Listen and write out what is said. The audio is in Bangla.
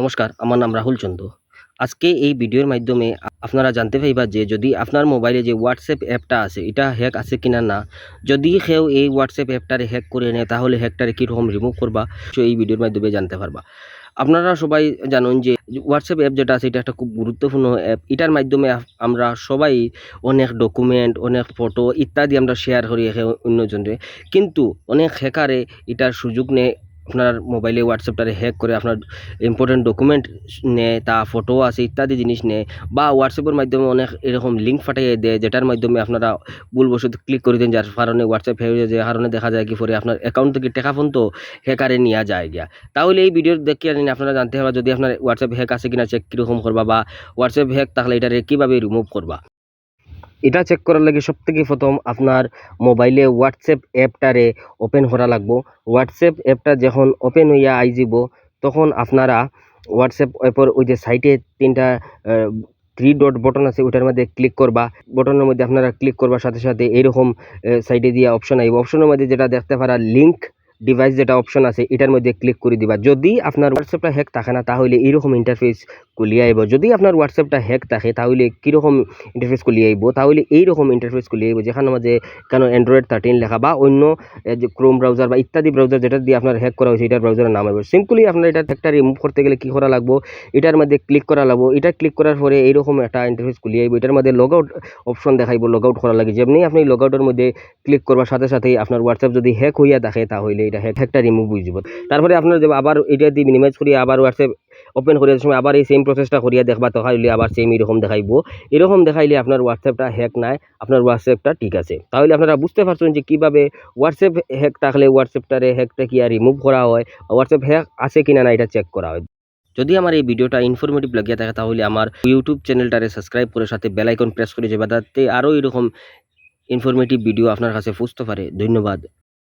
নমস্কার, আমার নাম রাহুল চন্দ আজকে এই ভিডিওর মাধ্যমে আপনারা জানতে পাইবা যে যদি আপনার মোবাইলে যে হোয়াটসঅ্যাপ অ্যাপটা আছে, এটা হ্যাক আছে কিনা না, যদি কেউ এই হোয়াটসঅ্যাপ অ্যাপটারে হ্যাক করে নেয়, তাহলে হ্যাকটারে কীরকম রিমুভ করবা এই ভিডিওর মাধ্যমে জানতে পারবা। আপনারা সবাই জানেন যে হোয়াটসঅ্যাপ অ্যাপ যেটা আছে, এটা একটা খুব গুরুত্বপূর্ণ অ্যাপ এটার মাধ্যমে আমরা সবাই অনেক ডকুমেন্ট অনেক ফটো ইত্যাদি আমরা শেয়ার করি একে অন্যজনে কিন্তু অনেক হ্যাকারে এটার সুযোগ নেয় আপনার মোবাইলে হোয়াটসঅ্যাপটারে হ্যাক করে আপনার ইম্পর্টেন্ট ডকুমেন্ট নেয় তা ফটো আছে, ইত্যাদি জিনিস নেয় বা হোয়াটসঅ্যাপের মাধ্যমে অনেক এরকম লিঙ্ক ফাটাইয়ে দেয়, যেটার মাধ্যমে আপনারা ভুলবশত ক্লিক করে দেন, যার কারণে হোয়াটসঅ্যাপ হ্যাক হয়ে যায় কারণে দেখা যায় কি, পরে আপনার অ্যাকাউন্ট থেকে টাকা ফোন তো হ্যাকারে নিয়ে যায় গিয়া। তাহলে এই ভিডিও দেখে আনি আপনারা জানতে হবে যদি আপনার হোয়াটসঅ্যাপ হ্যাক আছে কিনা চেক কীরকম করবা, বা হোয়াটসঅ্যাপ হ্যাক তাহলে এটারে কীভাবে রিমুভ করবা। এটা চেক করার লাগে সব থেকে প্রথম আপনার মোবাইলে হোয়াটসঅ্যাপ অ্যাপটারে ওপেন করা লাগবো। হোয়াটসঅ্যাপ অ্যাপটা যখন ওপেন হইয়া আই যাব তখন আপনারা হোয়াটসঅ্যাপ অ্যাপের ওই যে সাইটে তিনটা থ্রি ডট বটন আছে ওটার মধ্যে ক্লিক করবা। বটনের মধ্যে আপনারা ক্লিক করবার সাথে সাথে এরকম সাইডে দিয়ে অপশন আইব। অপশনের মধ্যে যেটা দেখতে পারা লিঙ্ক ডিভাইস যেটা অপশন আছে, এটার মধ্যে ক্লিক করে দিবা। যদি আপনার হোয়াটসঅ্যাপটা হ্যাক থাকে না, তাহলে এইরকম ইন্টারফেস কুলিয়ে আইব। যদি আপনার হোয়াটসঅ্যাপটা হ্যাক থাকে, তাহলে কীরকম ইন্টারফেস কুলিয়ে আইব? তাহলে এইরকম ইন্টারফেস কুলিয়ে আইব, যেখানে মাঝে কেন অ্যান্ড্রয়েড থার্টিন লেখা বা অন্য যে ক্রোম ব্রাউজার বা ইত্যাদি ব্রাউজার যেটা দিয়ে আপনার হ্যাক করা হয়েছে, এটার ব্রাউজারের নাম হবে সিম্পলি আপনার এটা একটা রিমুভ করতে গেলে কী করা লাগবো? এটার মধ্যে ক্লিক করা লাগবো। এটা ক্লিক করার পরে এইরকম একটা ইন্টারফেস খুলিয়ে আইব। এটার মধ্যে লগ আউট অপশন দেখাইব লগ আউট করা লাগে। যেমনি আপনি লগ আউটের মধ্যে ক্লিক করবার সাথে সাথেই আপনার হোয়াটসঅ্যাপ যদি হ্যাক হইয়া থাকে, তাহলে এটা হ্যাক হ্যাকটা রিমুভ হয়ে যাব। তারপরে আপনার আবার এটা দিয়ে মিনিমাইজ করিয়া আবার হোয়াটসঅ্যাপ ওপেন করিয়ার সময় আবার এই সেম প্রসেসটা করিয়া দেখবা তাহলে আবার সেম এরকম দেখাইব। এরকম দেখাইলে আপনার হোয়াটসঅ্যাপটা হ্যাক নাই, আপনার হোয়াটসঅ্যাপটা ঠিক আছে। তাহলে আপনারা বুঝতে পারছেন যে কীভাবে হোয়াটসঅ্যাপ হ্যাক থাকলে হোয়াটসঅ্যাপটারে হ্যাকটা কি আর রিমুভ করা হয় হোয়াটসঅ্যাপ হ্যাক আছে কিনা না এটা চেক করা হয়। যদি আমার এই ভিডিওটা ইনফরমেটিভ লাগিয়ে থাকে, তাহলে আমার ইউটিউব চ্যানেলটারে সাবস্ক্রাইব করে সাথে বেলাইকন প্রেস করে যাবে যাতে আরও এরকম ইনফরমেটিভ ভিডিও আপনার কাছে পৌঁছতে পারে। ধন্যবাদ।